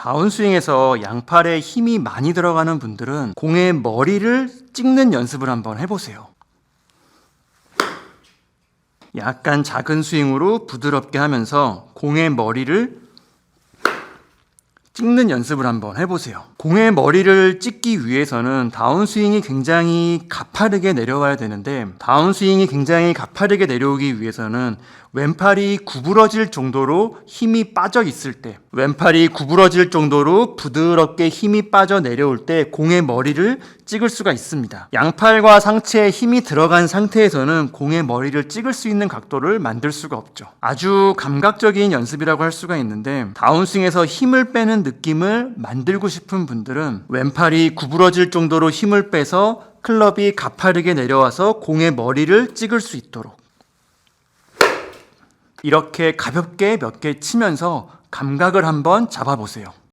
다운스윙에서 양팔에 힘이 많이 들어가는 분들은 공의 머리를 찍는 연습을 한번 해보세요. 약간 작은 스윙으로 부드럽게 하면서 공의 머리를 찍는 연습을 한번 해보세요. 공의 머리를 찍기 위해서는 다운스윙이 굉장히 가파르게 내려와야 되는데 다운스윙이 굉장히 가파르게 내려오기 위해서는 왼팔이 구부러질 정도로 힘이 빠져 있을 때 왼팔이 구부러질 정도로 부드럽게 힘이 빠져 내려올 때 공의 머리를 찍을 수가 있습니다. 양팔과 상체에 힘이 들어간 상태에서는 공의 머리를 찍을 수 있는 각도를 만들 수가 없죠. 아주 감각적인 연습이라고 할 수가 있는데 다운스윙에서 힘을 빼는 느낌을 만들고 싶은 분들은 왼팔이 구부러질 정도로 힘을 빼서 클럽이 가파르게 내려와서 공의 머리를 찍을 수 있도록 이렇게 가볍게 몇 개 치면서 감각을 한번 잡아보세요.